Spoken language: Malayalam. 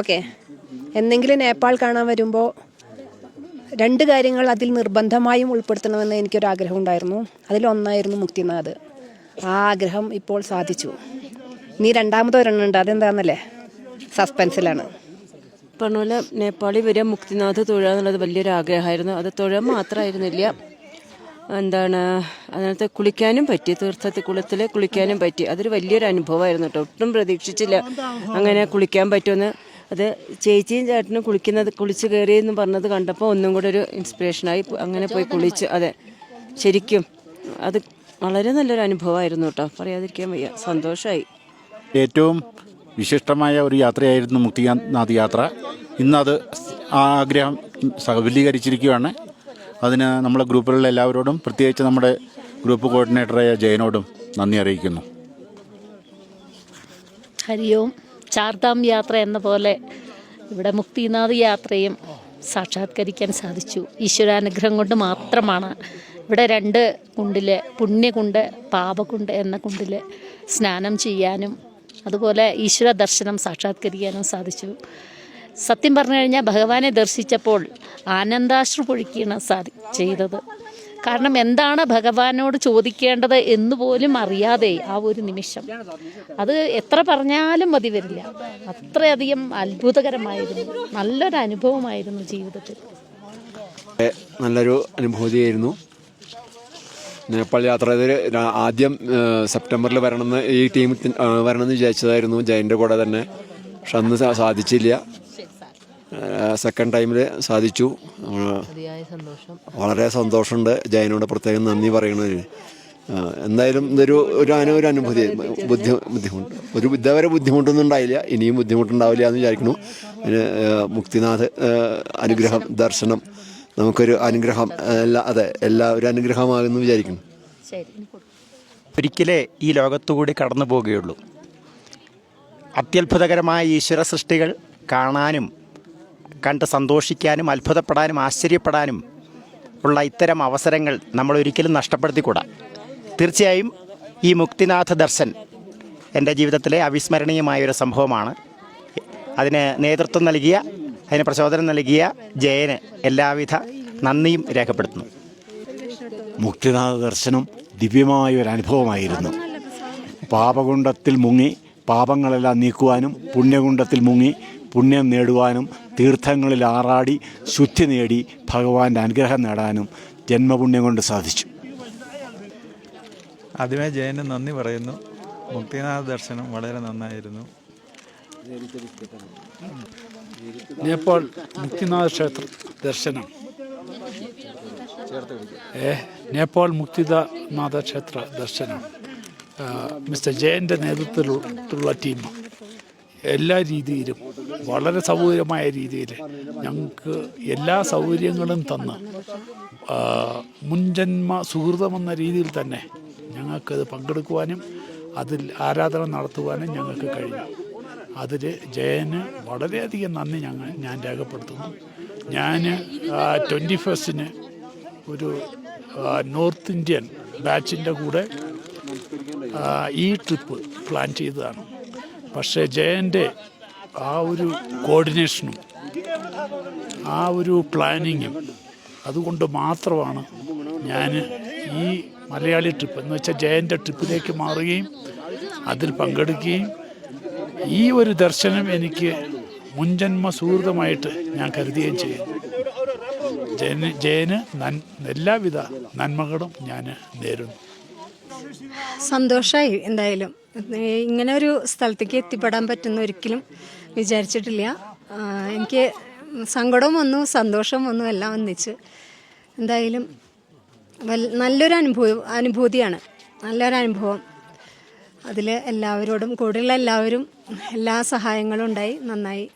ഓക്കെ. എന്തെങ്കിലും നേപ്പാൾ കാണാൻ വരുമ്പോൾ രണ്ട് കാര്യങ്ങൾ അതിൽ നിർബന്ധമായും ഉൾപ്പെടുത്തണമെന്ന് എനിക്കൊരു ആഗ്രഹം ഉണ്ടായിരുന്നു അതിലൊന്നായിരുന്നു മുക്തിനാഥ്. ആ ആഗ്രഹം ഇപ്പോൾ സാധിച്ചു. നീ രണ്ടാമത് ഒരെണ്ണുണ്ട് അതെന്താണെന്നല്ലേ സസ്പെൻസിലാണ്. പറഞ്ഞ പോലെ നേപ്പാളിൽ വരിക മുക്തിനാഥ് തൊഴുക എന്നുള്ളത് വലിയൊരു ആഗ്രഹമായിരുന്നു. അത് തൊഴാൻ മാത്രമായിരുന്നില്ല. എന്താണ്? അതിനകത്ത് കുളിക്കാനും പറ്റി. തീർത്ഥത്തിൽ കുളത്തിൽ കുളിക്കാനും പറ്റി. അതൊരു വലിയൊരു അനുഭവമായിരുന്നു കേട്ടോ. ഒട്ടും പ്രതീക്ഷിച്ചില്ല. അങ്ങനെ കുളിക്കാൻ പറ്റുമെന്ന്. അത് ചേച്ചിയും ചേട്ടനും കുളിക്കുന്നത് കുളിച്ച് കയറിയെന്ന് പറഞ്ഞത് കണ്ടപ്പോൾ ഒന്നും കൂടെ ഒരു ഇൻസ്പിറേഷനായി അങ്ങനെ പോയി കുളിച്ച് അതെ. ശരിക്കും അത് വളരെ നല്ലൊരു അനുഭവമായിരുന്നു കേട്ടോ. പറയാതിരിക്കാൻ വയ്യ. സന്തോഷമായി ഏറ്റവും വിശിഷ്ടമായ ഒരു യാത്രയായിരുന്നു മുക്തിനാഥ് യാത്ര. ഇന്നത് ആ ആഗ്രഹം സഫലീകരിച്ചിരിക്കുകയാണ്. അതിന് നമ്മളെ ഗ്രൂപ്പിലുള്ള എല്ലാവരോടും പ്രത്യേകിച്ച് നമ്മുടെ ഗ്രൂപ്പ് കോർഡിനേറ്ററായ ജയനോടും നന്ദി അറിയിക്കുന്നു. ഹരിയോം. ചാർധാം യാത്ര എന്ന പോലെ ഇവിടെ മുക്തിനാഥ് യാത്രയും സാക്ഷാത്കരിക്കാൻ സാധിച്ചു. ഈശ്വരാനുഗ്രഹം കൊണ്ട് മാത്രമാണ് ഇവിടെ രണ്ട് കുണ്ടിലെ പുണ്യകുണ്ട് പാപകുണ്ട് എന്ന കുണ്ടിൽ സ്നാനം ചെയ്യാനും അതുപോലെ ഈശ്വര ദർശനം സാക്ഷാത്കരിക്കാനും സാധിച്ചു. സത്യം പറഞ്ഞു കഴിഞ്ഞാൽ ഭഗവാനെ ദർശിച്ചപ്പോൾ ആനന്ദാശ്രു പൊഴിക്കുകയാണ് സാധി ചെയ്തത്. കാരണം എന്താണ് ഭഗവാനോട് ചോദിക്കേണ്ടത് എന്ന് പോലും അറിയാതെ ആ ഒരു നിമിഷം. അത് എത്ര പറഞ്ഞാലും മതി വരില്ല. അത്രയധികം അത്ഭുതകരമായിരുന്നു. നല്ലൊരു അനുഭവമായിരുന്നു ജീവിതത്തിൽ. നല്ലൊരു അനുഭൂതിയായിരുന്നു. നേപ്പാൾ യാത്ര ആദ്യം സെപ്റ്റംബറിൽ വരണമെന്ന് ഈ ടീം വരണമെന്ന് വിചാരിച്ചതായിരുന്നു ജയന്റെ കൂടെ തന്നെ. പക്ഷെ അന്ന് സാധിച്ചില്ല. സെക്കൻഡ് ടൈമിൽ സാധിച്ചു. വളരെ സന്തോഷമുണ്ട്. ജയനോട് പ്രത്യേകം നന്ദി പറയണതിന് എന്തായാലും ഇതൊരു ഒരു അനു ഒരു അനുഭൂതി ബുദ്ധി ബുദ്ധിമുട്ട് ഒരു ബുദ്ധവരെ ബുദ്ധിമുട്ടൊന്നും ഉണ്ടായില്ല. ഇനിയും ബുദ്ധിമുട്ടുണ്ടാവില്ല എന്ന് വിചാരിക്കുന്നു. പിന്നെ ഏഹ്, മുക്തിനാഥ് അനുഗ്രഹം ദർശനം നമുക്കൊരു അനുഗ്രഹം എല്ലാ അതെ എല്ലാ ഒരു അനുഗ്രഹമാകുന്നു വിചാരിക്കുന്നു. ഒരിക്കലേ ഈ ലോകത്തുകൂടി കടന്നു പോവുകയുള്ളൂ അത്യത്ഭുതകരമായ ഈശ്വര സൃഷ്ടികൾ കാണാനും കണ്ട് സന്തോഷിക്കാനും അത്ഭുതപ്പെടാനും ആശ്ചര്യപ്പെടാനും ഉള്ള ഇത്തരം അവസരങ്ങൾ നമ്മൾ ഒരിക്കലും നഷ്ടപ്പെടുത്തിക്കൂടാ. തീർച്ചയായും ഈ മുക്തിനാഥ ദർശൻ എന്റെ ജീവിതത്തിലെ അവിസ്മരണീയമായ ഒരു സംഭവമാണ്. അതിന് നേതൃത്വം നൽകിയ അതിന് പ്രചോദനം നൽകിയ ജയന് എല്ലാവിധ നന്ദിയും രേഖപ്പെടുത്തുന്നു. മുക്തിനാഥ ദർശനം ദിവ്യമായ ഒരു അനുഭവമായിരുന്നു. പാപകുണ്ടത്തിൽ മുങ്ങി പാപങ്ങളെല്ലാം നീക്കുവാനും പുണ്യകുണ്ടത്തിൽ മുങ്ങി പുണ്യം നേടുവാനും തീർത്ഥങ്ങളിൽ ആറാടി ശുദ്ധി നേടി ഭഗവാന്റെ അനുഗ്രഹം നേടാനും ജന്മപുണ്യം കൊണ്ട് സാധിച്ചു. ആദ്യമേ ജയന് നന്ദി പറയുന്നു. മുക്തിനാഥ ദർശനം വളരെ നന്നായിരുന്നു. നേപ്പാൾ മുക്തിനാഥ ക്ഷേത്ര ദർശനം. ഏ നേപ്പാൾ മുക്തിനാഥ ക്ഷേത്ര ദർശനം. മിസ്റ്റർ ജയന്റെ നേതൃത്വത്തിലുള്ള ടീം എല്ലാ രീതിയിലും വളരെ സൗകര്യമായ രീതിയിൽ ഞങ്ങൾക്ക് എല്ലാ സൗകര്യങ്ങളും തന്ന്. മുൻജന്മ സുഹൃതമെന്ന രീതിയിൽ തന്നെ ഞങ്ങൾക്കത് പങ്കെടുക്കുവാനും അതിൽ ആരാധന നടത്തുവാനും ഞങ്ങൾക്ക് കഴിഞ്ഞു. അതിൽ ജയന് വളരെയധികം നന്ദി ഞങ്ങൾ ഞാൻ രേഖപ്പെടുത്തുന്നു. ഞാൻ ട്വന്റി ഫസ്റ്റിന് ഒരു നോർത്ത് ഇന്ത്യൻ ബാച്ചിന്റെ കൂടെ ഈ ട്രിപ്പ് പ്ലാൻ ചെയ്തതാണ്. പക്ഷേ ജയന്റെ ആ ഒരു കോർഡിനേഷനും ആ ഒരു പ്ലാനിങ്ങും അതുകൊണ്ട് മാത്രമാണ് ഞാൻ ഈ മലയാളി ട്രിപ്പ് എന്ന് വെച്ചാൽ ജയന്റെ ട്രിപ്പിലേക്ക് മാറുകയും അതിൽ പങ്കെടുക്കുകയും ഈ ഒരു ദർശനം എനിക്ക് മുൻജന്മ സുഹൃതമായിട്ട് ഞാൻ കരുതുകയും ചെയ്യുന്നു ജയന് ജയന് നൻ എല്ലാവിധ നന്മകളും ഞാൻ നേരുന്നു. സന്തോഷമായി എന്തായാലും. ഇങ്ങനെ ഒരു സ്ഥലത്തേക്ക് എത്തിപ്പെടാൻ പറ്റുന്ന ഒരിക്കലും വിചാരിച്ചിട്ടില്ല. എനിക്ക് സങ്കടം വന്നു സന്തോഷം വന്നു എല്ലാം ഒന്നിച്ച്. എന്തായാലും നല്ലൊരു അനുഭവം അനുഭൂതിയാണ്. നല്ലൊരു അനുഭവം. അതിൽ എല്ലാവരോടും കൂടെയുള്ള എല്ലാവരും എല്ലാ സഹായങ്ങളും ഉണ്ടായി നന്നായി.